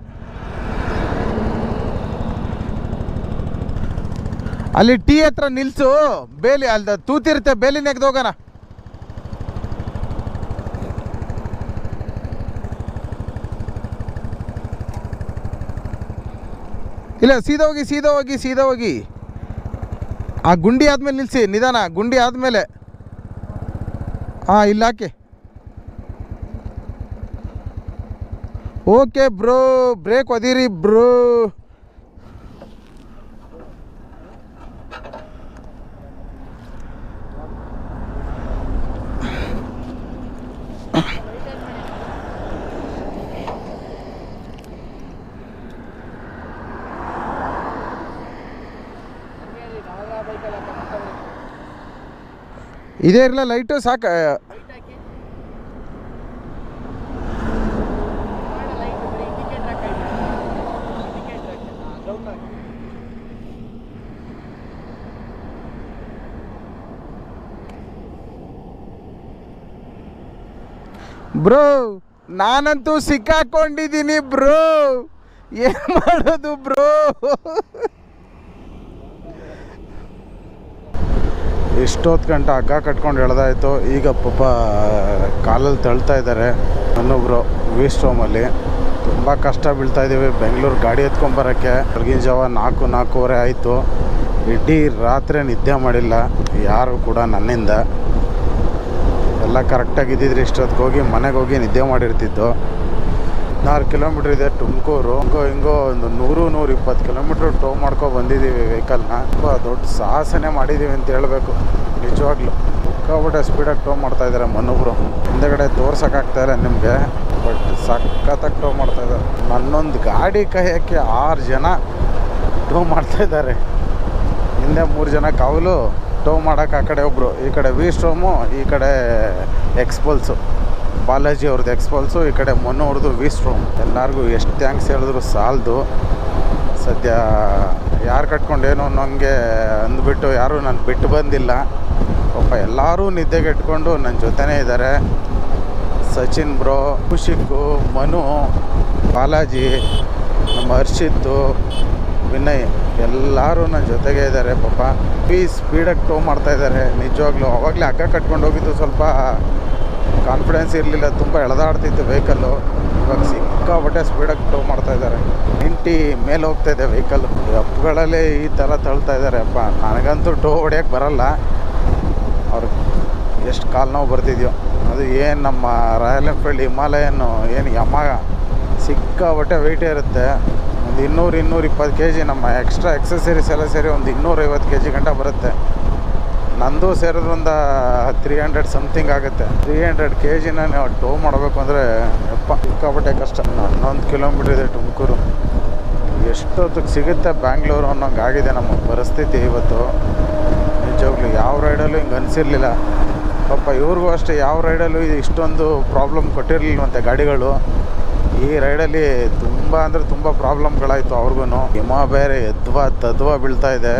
ಅಲ್ಲಿ ಟೀ ಹತ್ರ ನಿಲ್ಸು. ಬೇಲಿ ಅಲ್ಲಿ ತೂತಿರುತ್ತೆ, ಬೇಲಿ ನೆಗ್ದು ಹೋಗೋಣ. ಇಲ್ಲ, ಸೀದಾ ಹೋಗಿ ಸೀದಾ ಹೋಗಿ ಸೀದಾ ಹೋಗಿ. ಆ ಗುಂಡಿ ಆದ್ಮೇಲೆ ನಿಲ್ಸಿ, ನಿಧಾನ, ಗುಂಡಿ ಆದಮೇಲೆ. ಹಾಂ ಇಲ್ಲ ಹಾಕಿ. ಓಕೆ ಬ್ರೋ, ಬ್ರೇಕ್ ಒದೀರಿ ಬ್ರೋ. ಇದೇ ಇರಲ್ಲ ಲೈಟು ಸಾಕ. ಬ್ರೋ ನಾನಂತೂ ಸಿಕ್ಕಾಕೊಂಡಿದ್ದೀನಿ ಬ್ರೋ. ಏನು ಮಾಡೋದು ಬ್ರೋ? ಎಷ್ಟೊತ್ತು ಗಂಟೆ ಹಗ್ಗ ಕಟ್ಕೊಂಡು ಎಳ್ದಾಯ್ತು. ಈಗ ಪಾಪ ಕಾಲಲ್ಲಿ ತಳ್ತಾ ಇದ್ದಾರೆ ಇನ್ನೊಬ್ರು ವೇಸ್ಟ್ ಹೋಮಲ್ಲಿ ತುಂಬ ಕಷ್ಟ ಬೀಳ್ತಾ ಇದ್ದೀವಿ ಬೆಂಗಳೂರು ಗಾಡಿ ಎತ್ಕೊಂಬರೋಕ್ಕೆ ಬೆಳಗಿನ ಜಾವ ನಾಲ್ಕು, ನಾಲ್ಕೂವರೆ ಆಯಿತು. ಇಡೀ ರಾತ್ರಿ ನಿದ್ದೆ ಮಾಡಿಲ್ಲ. ಯಾರು ಕೂಡ ನನ್ನಿಂದ. ಎಲ್ಲ ಕರೆಕ್ಟಾಗಿ ಇದ್ದಿದ್ರೆ ಇಷ್ಟೊತ್ತಿಗೆ ಹೋಗಿ ಮನೆಗೆ ಹೋಗಿ ನಿದ್ದೆ ಮಾಡಿರ್ತಿದ್ದು. ಹದಿನಾರು ಕಿಲೋಮೀಟ್ರ್ ಇದೆ ತುಮಕೂರು. ಹಿಂಗೋ ಹಿಂಗೋ ಒಂದು ನೂರು ನೂರ ಇಪ್ಪತ್ತು ಕಿಲೋಮೀಟ್ರ್ ಟೋ ಮಾಡ್ಕೊ ಬಂದಿದ್ದೀವಿ ವೆಹಿಕಲ್ನ ತುಂಬ ದೊಡ್ಡ ಸಾಹಸನೆ ಮಾಡಿದ್ದೀವಿ ಅಂತ ಹೇಳಬೇಕು. ನಿಜವಾಗ್ಲೂ. ಸಿಕ್ಕಾಬಿಟ್ಟೆ ಸ್ಪೀಡಾಗಿ ಟೋ ಮಾಡ್ತಾ ಇದ್ದಾರೆ ಮನೊಬ್ರು. ಹಿಂದೆಗಡೆ ತೋರ್ಸೋಕ್ಕಾಗ್ತಾ ಇಲ್ಲ ನಿಮಗೆ ಬಟ್ ಸಖತ್ತಾಗಿ ಟೋ ಮಾಡ್ತಾ ಇದ್ದಾರೆ ನನ್ನೊಂದು ಗಾಡಿ ಕೈಯಕ್ಕೆ ಆರು ಜನ ಟೋ ಮಾಡ್ತಾ ಇದ್ದಾರೆ ಹಿಂದೆ ಮೂರು ಜನ ಕಾವಲು ಟೋ ಮಾಡೋಕೆ ಆ ಕಡೆ ಒಬ್ಬರು ಈ ಕಡೆ ವಿ ಸ್ಟ್ರೋಮು ಈ ಕಡೆ ಎಕ್ಸ್ಪಲ್ಸು ಬಾಲಾಜಿ ಅವ್ರದ್ದು ಎಕ್ಸ್ಪಲ್ಸು ಈ ಕಡೆ ಮೊನ್ನೆ ಅವ್ರದ್ದು ವಿಸ್ಟ್ರೋಮ್ ಎಲ್ಲರಿಗೂ ಎಷ್ಟು ಥ್ಯಾಂಕ್ಸ್ ಹೇಳಿದ್ರು ಸಾಲದು. ಸದ್ಯ ಯಾರು ಕಟ್ಕೊಂಡೇನು ನನಗೆ ಅಂದ್ಬಿಟ್ಟು ಯಾರೂ ನಾನು ಬಿಟ್ಟು ಬಂದಿಲ್ಲ. ಪಾಪ ಎಲ್ಲರೂ ನಿದ್ದೆಗೆಟ್ಕೊಂಡು ನನ್ನ ಜೊತೆನೇ ಇದ್ದಾರೆ ಸಚಿನ್ ಬ್ರೋ ಕುಶಿಕ್ಕು, ಮನು, ಬಾಲಾಜಿ, ನಮ್ಮ ಹರ್ಷಿತ್ತು, ವಿನಯ್, ಎಲ್ಲರೂ ನನ್ನ ಜೊತೆಗೆ ಇದ್ದಾರೆ ಪಾಪ. ಪ್ಲೀಸ್ ಸ್ಪೀಡಾಗಿ ಟೋ ಮಾಡ್ತಾ ಇದ್ದಾರೆ ನಿಜವಾಗ್ಲೂ ಅವಾಗಲೇ ಹಗ್ಗ ಕಟ್ಕೊಂಡು ಹೋಗಿದ್ದು ಸ್ವಲ್ಪ ಕಾನ್ಫಿಡೆನ್ಸ್ ಇರಲಿಲ್ಲ, ತುಂಬ ಎಳೆದಾಡ್ತಿತ್ತು ವೆಹಿಕಲ್ಲು ಇವಾಗ ಸಿಕ್ಕಾಪಟ್ಟೆ ಸ್ಪೀಡಾಗಿ ಟೋ ಮಾಡ್ತಾ ಇದ್ದಾರೆ. ನೈಂಟಿ ಮೇಲೆ ಹೋಗ್ತಾ ಇದೆ ವೆಹಿಕಲ್ ಅಪ್ಗಳಲ್ಲಿ ಈ ಥರ ತಳ್ತಾ ಇದ್ದಾರೆ. ಅಪ್ಪ ನನಗಂತೂ ಟೋ ಹೊಡ್ಯೋಕ್ಕೆ ಬರಲ್ಲ. ಅವ್ರು ಎಷ್ಟು ಕಾಲು ನೋವು ಬರ್ತಿದ್ಯೋ. ಅದು ಏನು ನಮ್ಮ ರಾಯಲ್ ಎನ್ಫೀಲ್ಡ್ ಹಿಮಾಲಯನ್ನು ಏನು ಯಮ. ಸಿಕ್ಕಾಪಟ್ಟೆ ವೆಯ್ಟೇ ಇರುತ್ತೆ. ಒಂದು ಇನ್ನೂರು ಇನ್ನೂರು ಇಪ್ಪತ್ತು ಕೆ ಜಿ ನಮ್ಮ ಎಕ್ಸ್ಟ್ರಾ ಎಕ್ಸಸರೀಸ್ ಎಲ್ಲ ಸೇರಿ ಒಂದು ಇನ್ನೂರೈವತ್ತು ಕೆ ಜಿ ಗಂಟ ಬರುತ್ತೆ. ನಂದು ಸೇರಿದ್ರೆ ಒಂದು ತ್ರೀ ಹಂಡ್ರೆಡ್ ಸಮಥಿಂಗ್ ಆಗುತ್ತೆ. ತ್ರೀ ಹಂಡ್ರೆಡ್ ಕೆ ಜಿನ ನೀವು ಟೋ ಮಾಡಬೇಕು ಅಂದರೆ ಯಪ್ಪ, ಸಿಕ್ಕಾಪಟ್ಟೆ ಕಷ್ಟ. ಹನ್ನೊಂದು ಕಿಲೋಮೀಟ್ರ್ ಇದೆ ತುಮಕೂರು. ಎಷ್ಟೊತ್ತಿಗೆ ಸಿಗುತ್ತೆ ಬ್ಯಾಂಗ್ಳೂರು ಅನ್ನೋಂಗೆ ಆಗಿದೆ ನಮ್ಮ ಪರಿಸ್ಥಿತಿ ಇವತ್ತು. ನಿಜವಾಗ್ಲೂ ಯಾವ ರೈಡಲ್ಲೂ ಹಿಂಗೆ ಅನಿಸಿರ್ಲಿಲ್ಲ. ಪಾಪ ಇವ್ರಿಗೂ ಅಷ್ಟೇ ಯಾವ ರೈಡಲ್ಲೂ ಇಷ್ಟೊಂದು ಪ್ರಾಬ್ಲಮ್ ಕೊಟ್ಟಿರಲಿಲ್ವಂತೆ ಗಾಡಿಗಳು. ಈ ರೈಡಲ್ಲಿ ತುಂಬ ಅಂದರೆ ತುಂಬ ಪ್ರಾಬ್ಲಮ್ಗಳಾಯಿತು ಅವ್ರಿಗೂ ಹಿಮ ಬೇರೆ ಎದ್ವಾ ತದ್ವಾ ಬೀಳ್ತಾ ಇದೆ.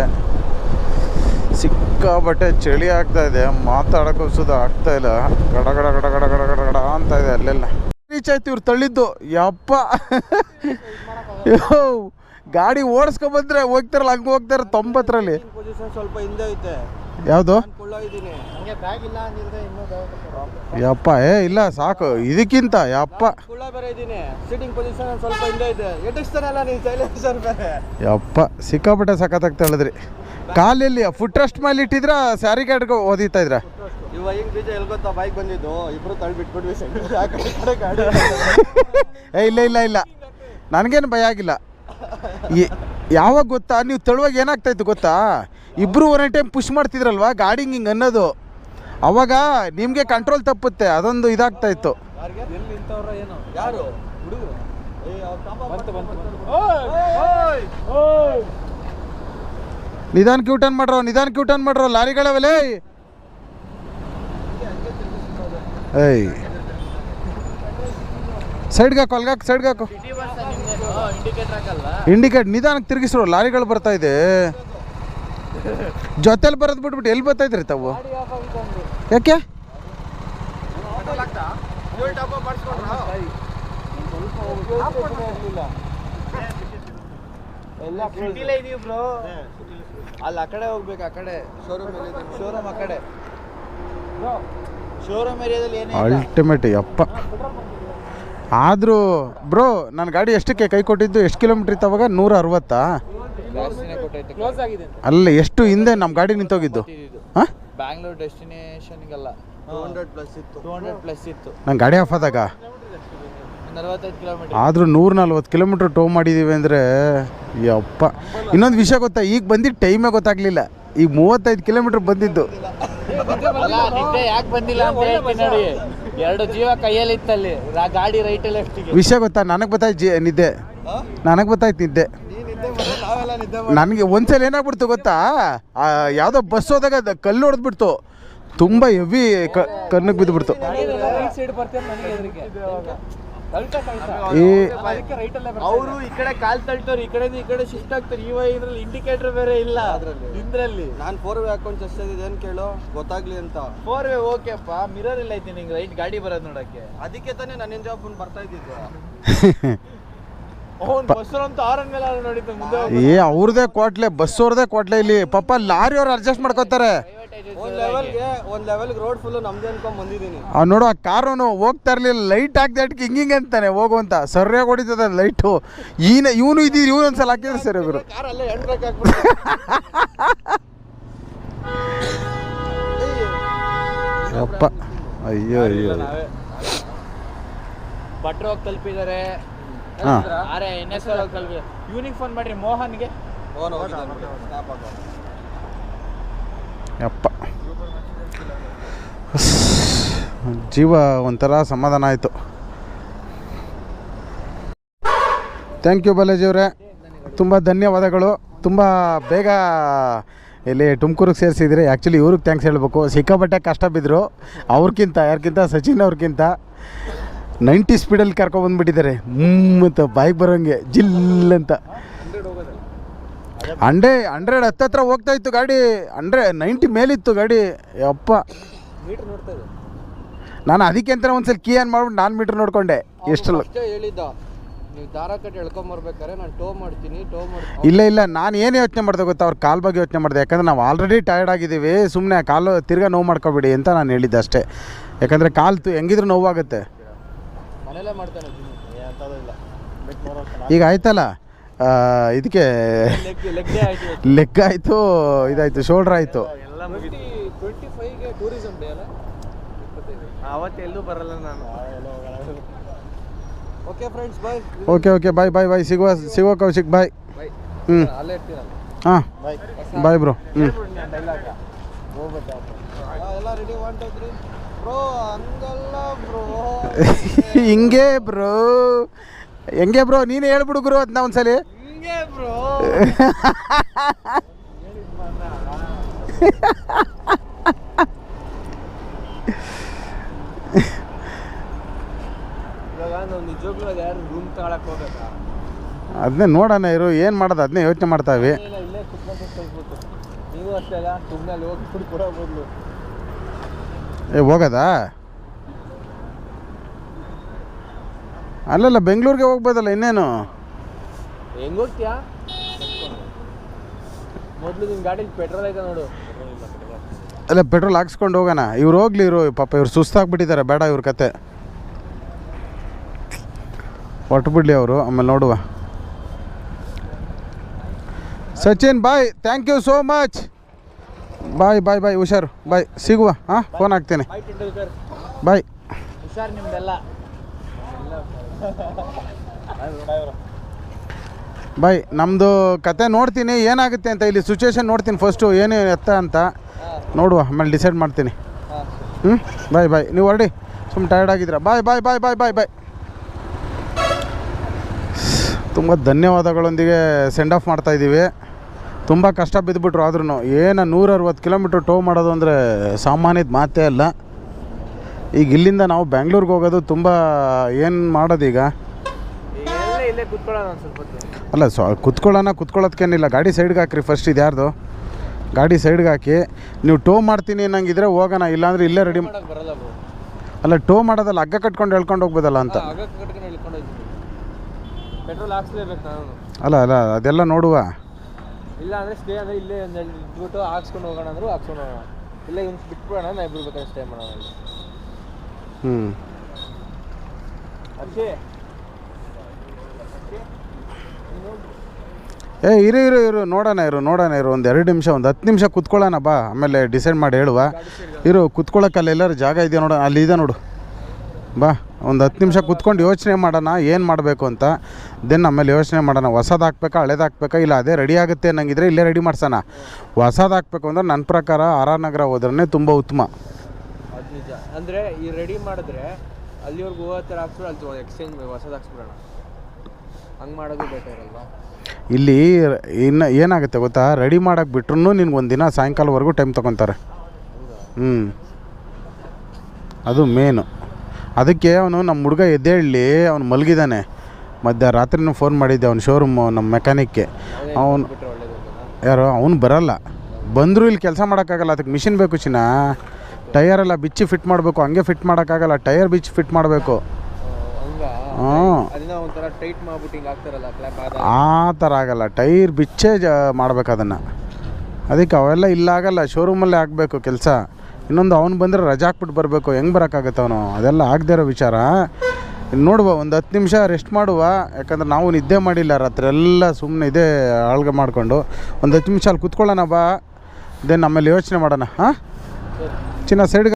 ಸಿಕ್ಕಾಬಟ್ಟೆ ಚಳಿ ಆಗ್ತಾ ಇದೆ. ಮಾತಾಡೋಕ್ಕೂ ಸುದ ಆಗ್ತಾ ಇಲ್ಲ. ಗಡ ಗಡ ಗಡ ಗಡ ಗಡ ಗಡ ಗಡ ಅಂತ ಇದೆ ಅಲ್ಲೆಲ್ಲ. ರೀಚ್ ಆಯ್ತು ಇವ್ರು ತಳ್ಳಿದ್ದು. ಯಪ್ಪ. ಯೋ, ಗಾಡಿ ಓಡಿಸ್ಕೊಂಬಂದ್ರೆ ಹೋಗ್ತಾರಲ್ಲ ಹಂಗೆ ಹೋಗ್ತಾರೆ ತೊಂಬತ್ತರಲ್ಲಿ. ಪೊಸಿಷನ್ ಸ್ವಲ್ಪ ಹಿಂದೆ ಐತೆ. ಯಾವುದು? ನಾನು ಕೊಳ್ಳೋಗಿದ್ದೀನಿ ಹಂಗೆ ಬ್ಯಾಗ್ ಇಲ್ಲ ಅಂದಿದ್ರೆ ಇನ್ನೂ ಯಪ್ಪ ಏ ಇಲ್ಲ ಸಾಕು. ಇದಕ್ಕಿಂತ ಯಪ್ಪ. ಯಪ್ಪ ಸಿಕ್ಕಾಪಟ್ಟೆ ಸಖತ್ತಾಗಿ ಹೇಳಿದ್ರಿ ಕಾಲಲ್ಲಿ ಫುಟ್ ರೆಸ್ಟ್ ಮೇಲೆ ಇಟ್ಟಿದ್ರ ಸ್ಯಾರಿ ಗಾಡ್ಗೆ ಓದಿತಾ ಇದ್ರ? ಇವ ಬೀಜ ಎಲ್ಲಿ ಗೊತ್ತಾ ಬೈಕ್ ಬಂದಿದ್ದು ಇಬ್ರು ತಳ್ಳಿ ಬಿಟ್ಬಿಟ್ವಿ ಸೆಂಟ್ರ್ [laughs] ಆ ಕಡೆ ಈ ಕಡೆ ಗಾಡಿ ಏ ಇಲ್ಲ ಇಲ್ಲ ಇಲ್ಲ. ನನಗೇನು ಭಯ ಆಗಿಲ್ಲ. ಯಾವಾಗ ಗೊತ್ತಾ? ನೀವು ತಳುವಾಗ ಏನಾಗ್ತಾ ಇತ್ತು ಗೊತ್ತಾ? ಇಬ್ಬರು ಒಂದೇ ಟೈಮ್ ಪುಷ್ ಮಾಡ್ತಿದ್ರಲ್ವಾ? ಗಾಡಿ ಹಿಂಗೆ ಅನ್ನೋದು. ಅವಾಗ ನಿಮಗೆ ಕಂಟ್ರೋಲ್ ತಪ್ಪುತ್ತೆ. ಅದೊಂದು ಇದಾಗ್ತಾ ಇತ್ತು ಯಾರು? ಹುಡುಗರು? ನಿಧಾನ ಕ್ಯೂಟನ್ ಮಾಡ್ರೋ, ನಿಧಾನ ಕ್ಯೂಟನ್ ಮಾಡ್ರೋ ಲಾರಿಗಳವಲೇ ಏಯ್! ಸೈಡ್ಗೆ ಹಾಕು ಅಲ್ಗಾಕು ಇಂಡಿಕೇಟ್ ನಿಧಾನಕ್ಕೆ ತಿರುಗಿಸ್ರು, ಲಾರಿಗಳು ಬರ್ತಾ ಇದೆ. ಜೊತೆಲಿ ಬರೋದು ಬಿಟ್ಬಿಟ್ಟು ಎಲ್ಲಿ ಬರ್ತಾ ಇದ್ರಿ ತಾವು? ಯಾಕೆ? ಎಲ್ಲ ಅಲ್ಲಿ ಆ ಕಡೆ ಹೋಗ್ಬೇಕು ಆ ಕಡೆ. ಶೋರೂಮ್ ಶೋರೂಮ್ ಆ ಕಡೆ. ಶೋರೂಮ್ ಏರಿಯಾದಲ್ಲಿ ಏನು ಅಲ್ಟಿಮೇಟ್ ಯಪ್ಪ. ಆದರೂ ಬ್ರೋ ನನ್ನ ಗಾಡಿ ಎಷ್ಟಕ್ಕೆ ಕೈ ಕೊಟ್ಟಿದ್ದು? ಎಷ್ಟು ಕಿಲೋಮೀಟ್ರ್ ಇತ್ತು ಅವಾಗ? ನೂರ ಅರವತ್ತಾ ಕ್ಲೋಸ್ ಆಗಿದೆ. ಅಲ್ಲ ಎಷ್ಟು ಹಿಂದೆ ನಮ್ಮ ಗಾಡಿ ನಿಂತೋಗಿದ್ದು? ಹಾಂ? ಬ್ಯಾಂಗ್ಳೂರ್ ಡೆಸ್ಟಿನೇಷನ್ಗೆಲ್ಲ ಟೂ ಹಂಡ್ರೆಡ್ ಪ್ಲಸ್ ಇತ್ತು. ಟೂ ಹಂಡ್ರೆಡ್ ಪ್ಲಸ್ ಇತ್ತು. ನನ್ನ ಗಾಡಿ ಆಫ್ ಆದಾಗ. ಆದರೂ ನೂರ ನಲ್ವತ್ತು ಕಿಲೋಮೀಟ್ರ್ ಟೋ ಮಾಡಿದೀವಿ ಅಂದರೆ ಯಪ್ಪ. ಇನ್ನೊಂದು ವಿಷಯ ಗೊತ್ತಾ ಈಗ ಬಂದಿದ್ದು ಟೈಮೇ ಗೊತ್ತಾಗಲಿಲ್ಲ. ಈಗ ಮೂವತ್ತೈದು ಕಿಲೋಮೀಟ್ರ್ ಬಂದಿದ್ದು. ಅಲ್ಲ ನಿದ್ದೆ ಯಾಕೆ ಬಂದಿಲ್ಲ ಅಂತ ಹೇಳ್ತೀನಿ ನೋಡಿ. ಎರಡು ಜೀವ ಕೈಯಲ್ಲಿ ಇತ್ತಲ್ಲಿ ಗಾಡಿ ರೈಟ್ ವಿಷಯ ಗೊತ್ತಾ ನನಗೆ ಗೊತ್ತಾಯ್ತು ಜಿ ನಿದ್ದೆ. ನನಗೆ ಗೊತ್ತಾಯ್ತು ನಿದ್ದೆ. ನನಗೆ ಒಂದ್ಸಲ ಏನಾಗ್ಬಿಡ್ತು ಗೊತ್ತಾ? ಆ, ಯಾವುದೋ ಬಸ್ ಹೋದಾಗ ಕಲ್ಲು ಹೊಡೆದ್ಬಿಡ್ತು. ತುಂಬ ಹೆವಿ ಕಣ್ಣಿಗೆ ಬಿದ್ದುಬಿಡ್ತು. ಈ ಅವರು ಈ ಕಡೆ ಕಾಲ್ ತಳ್ತಾರೆ ಈ ಕಡೆ ಈ ಕಡೆ ಶಿಫ್ಟ್ ಆಗ್ತಾರೆ. ಇವ ಇದ್ರಲ್ಲಿ ಇಂಡಿಕೇಟರ್ ಬೇರೆ ಇಲ್ಲ. ಇದ್ರಲ್ಲಿ ನಾನು ಫೋರ್ ವೇ ಹಾಕೊಂಡು ಚೆಸ್ಟ್ ಏನು ಕೇಳು? ಗೊತ್ತಾಗ್ಲಿ ಅಂತ. ಫೋರ್ ವೇ ಓಕೆಪ್ಪ ಮಿರರ್ ಇಲ್ಲ ಐತಿ ನಿಂಗೆ ರೈಟ್ ಗಾಡಿ ಬರೋದು ನೋಡಕ್ಕೆ. ಅದಕ್ಕೆ ತಾನೇ ನನ್ನ ಜಾಬ್ ಬರ್ತಾ ಇದ್ದಿದ್ದು. [laughs] ಏ ಅವ್ರದೇ ಕ್ವಾಟ್ಲೆ ಬಸ್ ಅವ್ರದೇ ಕೋಟ್ಲೆ ಇಲ್ಲಿ. ಪಾಪ ಲಾರಿ ಅವ್ರು ಅಡ್ಜಸ್ಟ್ ಮಾಡ್ಕೋತಾರೆ. ಒಂದ್ ಲೆವೆಲ್ಗೆ ಒಂದ್ ಲೆವೆಲ್ಗೆ ರೋಡ್ ಫುಲ್ ನಮ್ದೇ ಅನ್ಕೊಂಡ್ ಬಂದಿದ್ದೀನಿ ಆ ನೋಡು ಆ ಕಾರನು ಹೋಗ್ತಾ ಇರ್ಲಿಲ್ಲ ಲೈಟ್ ಹಾಕ್ದೆ ಅಟ್ಕೆ ಹಿಂಗಿಂಗ್ ಹಿಂಗೆ ಅಂತಾನೆ ಹೋಗುವಂತ. ಸರ್ಯಾಗಿ ಹೊಡಿತದ ಲೈಟು ಈನ ಇವನು ಇದ್ದೀರಿ ಇವನು ಒಂದ್ಸಲ ಹಾಕಿದ್ರೆ ಸರಿ ಇವರು ಕಾರ್ ಅಲ್ಲೇ ಎಂಡ್ ಬ್ರೇಕ್ ಹಾಕ್ಬಿಟ್ಟು ಯಪ್ಪ ಅಯ್ಯೋ ಅಯ್ಯೋ. ಭಟ್ರು ಹೋಗಿ ತಲುಪಿದ್ದಾರೆ ಹಾಂ. ಅರೆ ಎನ್ ಎಸ್ ಹೋಗಿ ತಲುಪಿ ಇವ್ನಿಗೆ ಫೋನ್ ಮಾಡ್ರಿ ಮೋಹನ್ಗೆ. ಫೋನ್ ಹೋಗಿದ್ದಾನೆ ಸ್ನ್ಯಾಪ್ ಹಾಕೋ. ಯಪ್ಪ. ಜೀವ ಒಂಥರ ಸಮಾಧಾನ ಆಯಿತು. ಥ್ಯಾಂಕ್ ಯು ಬಾಲಾಜಿ ಅವರೇ. ತುಂಬ ಧನ್ಯವಾದಗಳು. ತುಂಬ ಬೇಗ ಇಲ್ಲಿ ತುಮಕೂರಿಗೆ ಸೇರಿಸಿದ್ರಿ. ಆ್ಯಕ್ಚುಲಿ ಇವ್ರಿಗೆ ಥ್ಯಾಂಕ್ಸ್ ಹೇಳಬೇಕು. ಸಿಕ್ಕಾಪಟ್ಟೆ ಕಷ್ಟ ಬಿದ್ದರು ಅವ್ರಿಗಿಂತ ಯಾರಿಗಿಂತ ಸಚಿನ್ ಅವ್ರಿಗಿಂತ ನೈಂಟಿ ಸ್ಪೀಡಲ್ಲಿ ಕರ್ಕೊಬಂದ್ಬಿಟ್ಟಿದ್ದಾರೆ ಹ್ಮ್ ಅಂತ ಬಾಯಿಗೆ ಬರೋಂಗೆ. ಜಿಲ್ ಅಂತ. ಹಂಡ್ರೆ ಹಂಡ್ರೆಡ್ ಹತ್ತತ್ರ ಹೋಗ್ತಾ ಇತ್ತು ಗಾಡಿ. ಹಂಡ್ರೆ ನೈಂಟಿ ಮೇಲಿತ್ತು ಗಾಡಿ. ಯಪ್ಪ. ನಾನು ಅದಕ್ಕೆ ಅಂತ ಒಂದ್ಸಲ ಕೀ ಆನ್ ಮಾಡ್ಬಿಟ್ಟು ನಾನು ಮೀಟ್ರ್ ನೋಡ್ಕೊಂಡೆ. ಎಷ್ಟು ಅಷ್ಟೇ ಹೇಳಿದ್ದ. ನೀವು ದಾರ ಕಟ್ಟಿ ಎಳ್ಕೊಂಬರ್ಬೇಕಾರೆ ನಾನು ಟೋ ಮಾಡ್ತೀನಿ ಟೋ ಮಾಡ್ತೀನಿ. ಇಲ್ಲ ಇಲ್ಲ ನಾನು ಏನು ಯೋಚನೆ ಮಾಡಿದೆ ಗೊತ್ತಾ? ಅವ್ರ ಕಾಲ್ ಬಗ್ಗೆ ಯೋಚನೆ ಮಾಡಿದೆ. ಯಾಕಂದ್ರೆ ನಾವು ಆಲ್ರೆಡಿ ಟಯರ್ಡ್ ಆಗಿದ್ದೀವಿ. ಸುಮ್ಮನೆ ಕಾಲು ತಿರ್ಗಾ ನೋವು ಮಾಡ್ಕೊಬೇಡಿ ಅಂತ ನಾನು ಹೇಳಿದ್ದೆ ಅಷ್ಟೇ. ಯಾಕಂದರೆ ಕಾಲು ತು ಹೆಂಗಿದ್ರು ನೋವಾಗುತ್ತೆ ಮನೇಲೇ ಮಾಡ್ತಾನೆ ಈಗ ಆಯ್ತಲ್ಲ? ಇದಕ್ಕೆ ಲೆಗ್ ಆಯ್ತು ಲೆಗ್ ಆಯಿತು ಇದಾಯಿತು ಶೋಲ್ಡ್ರ್ ಆಯಿತು. ಎಲ್ಲ ಟ್ವೆಂಟಿ ಫೈವ್ಗೆ ಟೂರಿಸಂ ಡೇ ಅಲ್ಲ? ಅವತ್ತೆಲ್ಲೂ ಬರಲ್ಲ ನಾನು. Okay friends bye okay okay bye bye bye ಸಿಗುವ ಸಿಗುವ ಕೌಶಿಕ್ ಬಾಯ್ ಹ್ಞೂ ಹಾಂ. ಬಾಯ್ ಬಾಯ್ ಬ್ರೋ ಹ್ಞೂ ಹಿಂಗೆ ಬ್ರೋ ಹೆಂಗೆ ಬ್ರೋ? ನೀನೇ ಹೇಳ್ಬಿಡು ಗುರು ಅದನ್ನ ಒಂದ್ಸಲಿ. ಅದನ್ನೇ ನೋಡೋಣ ಇರು ಏನು ಮಾಡೋದು? ಅದನ್ನೇ ಯೋಚನೆ ಮಾಡ್ತಾವೆ ಏ ಇಲ್ಲೇ ಕುತ್ಕೊಂಡು ಕಳ್ಸ್ಬಿಟ್ಟು ನೀವು ಅಷ್ಟೇ ಅಲ್ಲ ಸುಮ್ಮನೆ ಅಲ್ಲಿ ಹೋಗ್ಬಿಟ್ಟು ಕೊಡೋ ಬದಲು ಏ ಹೋಗೋದಾ ಅಲ್ಲಲ್ಲ ಬೆಂಗಳೂರಿಗೆ ಹೋಗ್ಬೋದಲ್ಲ ಇನ್ನೇನು? ಹೆಂಗ್ ಹೋಗ್ತೀಯಾ ಮೊದಲು ನಿನ್ನ ಗಾಡೀಲಿ ಪೆಟ್ರೋಲ್ ಐತೆ ನೋಡು. ಅಲ್ಲ ಪೆಟ್ರೋಲ್ ಹಾಕ್ಸ್ಕೊಂಡು ಹೋಗೋಣ. ಇವ್ರು ಹೋಗ್ಲಿ ಇರು ಪಾಪ ಇವ್ರು ಸುಸ್ತಾಗ್ಬಿಟ್ಟಿದ್ದಾರೆ. ಬೇಡ ಇವ್ರ ಕತೆ. ಹೊಟ್ಟು ಬಿಡ್ಲಿ ಅವರು ಆಮೇಲೆ ನೋಡುವ. Sachin bye thank you so much bye bye bye ಹುಷಾರು. ಬಾಯ್ ಸಿಗುವ ಹಾಂ? ಫೋನ್ ಹಾಕ್ತೇನೆ. ಬಾಯ್ ಹುಷಾರ್ ನಿಮ್ದೆಲ್ಲ. ಬಾಯ್ ನಮ್ಮದು ಕತೆ ನೋಡ್ತೀನಿ, ಏನಾಗುತ್ತೆ ಅಂತ ಇಲ್ಲಿ ಸಿಚುವೇಶನ್ ನೋಡ್ತೀನಿ ಫಸ್ಟು ಏನು ಎತ್ತ ಅಂತ. ನೋಡುವ, ಆಮೇಲೆ ಡಿಸೈಡ್ ಮಾಡ್ತೀನಿ. ಹ್ಞೂ ಬಾಯ್ ಬಾಯ್ ನೀವು ಹೊರಡಿ. ಸುಮ್ಮನೆ ಟಯರ್ಡ್ ಆಗಿದ್ದೀರಾ? ಬಾಯ್ ಬಾಯ್ ಬಾಯ್ ಬಾಯ್ ಬಾಯ್ ಬಾಯ್ ತುಂಬ ಧನ್ಯವಾದಗಳೊಂದಿಗೆ ಸೆಂಡ್ ಆಫ್ ಮಾಡ್ತಾ ಇದ್ದೀವಿ. ತುಂಬ ಕಷ್ಟ ಬಿದ್ದುಬಿಟ್ರು ಆದ್ರೂ ಏನು ನೂರ ಅರವತ್ತು ಕಿಲೋಮೀಟ್ರ್ ಟೋ ಮಾಡೋದು ಅಂದರೆ ಸಾಮಾನ್ಯದ ಮಾತೇ ಅಲ್ಲ. ಈಗ ಇಲ್ಲಿಂದ ನಾವು ಬ್ಯಾಂಗ್ಳೂರ್ಗೆ ಹೋಗೋದು ತುಂಬ ಏನು ಮಾಡೋದೀಗ? ಅಲ್ಲ ಸೊ ಕುತ್ಕೊಳ್ಳೋಣ ಕುತ್ಕೊಳ್ಳೋದಕ್ಕೇನಿಲ್ಲ ಗಾಡಿ ಸೈಡ್ಗೆ ಹಾಕ್ರಿ ಫಸ್ಟ್ ಇದು ಯಾರ್ದು? ಗಾಡಿ ಸೈಡ್ಗೆ ಹಾಕಿ. ನೀವು ಟೋ ಮಾಡ್ತೀನಿ ಅನ್ನಂಗಿದ್ರೆ ಹೋಗೋಣ ಇಲ್ಲಾಂದ್ರೆ ಇಲ್ಲೇ ರೆಡಿ ಅಲ್ಲ ಟೋ ಮಾಡೋದಲ್ಲ ಹಗ್ಗ ಕಟ್ಕೊಂಡು ಹೇಳ್ಕೊಂಡು ಹೋಗ್ಬೋದಲ್ಲ ಅಂತ? ಅಲ್ಲ ಅಲ್ಲ ಅದೆಲ್ಲ ನೋಡುವ. ಇಲ್ಲ ಅಂದರೆ ಸ್ಟೇ ಅಂದರೆ ಇಲ್ಲೇ ಒಂದು ಇದ್ಬಿಟ್ಟು ಹಾಕ್ಸ್ಕೊಂಡು ಹೋಗೋಣ ಅಂದ್ರು ಹಾಕ್ಸ್ಕೊಂಡು ಹೋಗೋಣ. ಇಲ್ಲ ಇವ್ನು ಬಿಟ್ಬಿಡೋಣ ನಾ ಇಬ್ರು ಬೇಕಾದ್ರೆ ಸ್ಟೇ ಮಾಡೋಣ ಹ್ಞೂ ಏ, ಇರು ಇರು ಇರು, ನೋಡೋಣ ಇರು ನೋಡೋಣ ಇರು, ಒಂದು ಎರಡು ನಿಮಿಷ, ಒಂದು ಹತ್ತು ನಿಮಿಷ ಕುತ್ಕೊಳ್ಳೋಣ ಬಾ, ಆಮೇಲೆ ಡಿಸೈಡ್ ಮಾಡಿ ಹೇಳುವ. ಇರು ಕುತ್ಕೊಳ್ಳೋಕೆ ಅಲ್ಲಿ ಎಲ್ಲರೂ ಜಾಗ ಇದೆಯಾ ನೋಡು, ಅಲ್ಲಿ ಇದೆ ನೋಡು. ಬಾ, ಒಂದು ಹತ್ತು ನಿಮಿಷ ಕುತ್ಕೊಂಡು ಯೋಚನೆ ಮಾಡೋಣ, ಏನು ಮಾಡಬೇಕು ಅಂತ. ದೆನ್ ಆಮೇಲೆ ಯೋಚನೆ ಮಾಡೋಣ, ಹೊಸದು ಹಾಕ್ಬೇಕಾ, ಹಳೇದು ಹಾಕ್ಬೇಕಾ, ಇಲ್ಲ ಅದೇ ರೆಡಿ ಆಗುತ್ತೆ ಅನ್ನಂಗಿದ್ರೆ ಇಲ್ಲೇ ರೆಡಿ ಮಾಡ್ಸೋಣ. ಹೊಸದು ಹಾಕ್ಬೇಕು ಅಂದ್ರೆ ನನ್ನ ಪ್ರಕಾರ ಆರ್ ಆರ್ ನಗರ ಹೋದ್ರೇ ತುಂಬ ಉತ್ತಮ. ಅಂದರೆ ಈ ರೆಡಿ ಮಾಡಿದ್ರೆ ಅಲ್ಲಿವರೆಗೂ ಹೋಗೋ ಥರ ಹಾಕ್ಸ್ಬಿಡು ಅಲ್ಲಿ ಎಕ್ಸ್ಚೇಂಜ್ ಹೊಸದು ಹಾಕ್ಸ್ಬಿಡೋಣ. ಹಂಗೆ ಮಾಡೋದು ಬೆಟರ್ ಅಲ್ವಾ? ಇಲ್ಲಿ ಇನ್ನು ಏನಾಗುತ್ತೆ ಗೊತ್ತಾ? ರೆಡಿ ಮಾಡಕ್ಕೆ ಬಿಟ್ರು ನಿನ್ಗೆ ಒಂದು ದಿನ ಸಾಯಂಕಾಲವರೆಗೂ ಟೈಮ್ ತೊಗೊತಾರೆ. ಹ್ಞೂ ಅದು ಮೇನು ಅದಕ್ಕೆ ಅವನು ನಮ್ಮ ಹುಡುಗ ಎದ್ದೇಳಿ ಅವ್ನು ಮಲಗಿದ್ದಾನೆ ಮಧ್ಯರಾತ್ರಿನೂ ಫೋನ್ ಮಾಡಿದ್ದೆ ಅವ್ನು ಶೋರೂಮು ನಮ್ಮ ಮೆಕ್ಯಾನಿಕ್ಗೆ ಅವನು? ಯಾರು ಅವನು ಬರಲ್ಲ. ಬಂದರೂ ಇಲ್ಲಿ ಕೆಲಸ ಮಾಡೋಕ್ಕಾಗಲ್ಲ ಅದಕ್ಕೆ ಮಿಷಿನ್ ಬೇಕು ಚಿನ್ನ. ಟಯರ್ ಎಲ್ಲ ಬಿಚ್ಚಿ ಫಿಟ್ ಮಾಡಬೇಕು ಹಂಗೆ ಫಿಟ್ ಮಾಡೋಕ್ಕಾಗಲ್ಲ ಟೈರ್ ಬಿಚ್ಚಿ ಫಿಟ್ ಮಾಡಬೇಕು. ಆ ಥರ ಆಗಲ್ಲ ಟೈರ್ ಬಿಚ್ಚೇ ಜ ಮಾಡ್ಬೇಕು ಅದನ್ನು. ಅದಕ್ಕೆ ಅವೆಲ್ಲ ಇಲ್ಲ ಆಗಲ್ಲ ಶೋರೂಮಲ್ಲೇ ಆಗಬೇಕು ಕೆಲಸ. ಇನ್ನೊಂದು ಅವ್ನು ಬಂದರೆ ರಜಾ ಹಾಕ್ಬಿಟ್ಟು ಬರಬೇಕು ಹೆಂಗೆ ಬರೋಕ್ಕಾಗತ್ತೆ ಅವನು? ಅದೆಲ್ಲ ಆಗದೇ ಇರೋ ವಿಚಾರ. ನೋಡುವ ಒಂದು ಹತ್ತು ನಿಮಿಷ ರೆಸ್ಟ್ ಮಾಡುವ. ಯಾಕಂದ್ರೆ ನಾವು ನಿದ್ದೆ ಮಾಡಿಲ್ಲ ರಾತ್ರಿ ಎಲ್ಲ ಸುಮ್ಮನೆ ಇದೇ ಆಳ್ಗೆ ಮಾಡಿಕೊಂಡು. ಒಂದು ಹತ್ತು ನಿಮಿಷ ಅಲ್ಲಿ ಕುತ್ಕೊಳ್ಳೋಣ ಬಾ. ದೆನ್ ಆಮೇಲೆ ಯೋಚನೆ ಮಾಡೋಣ ಹಾಂ? ಚಿನ್ನ ಸೈಡ್ಗೆ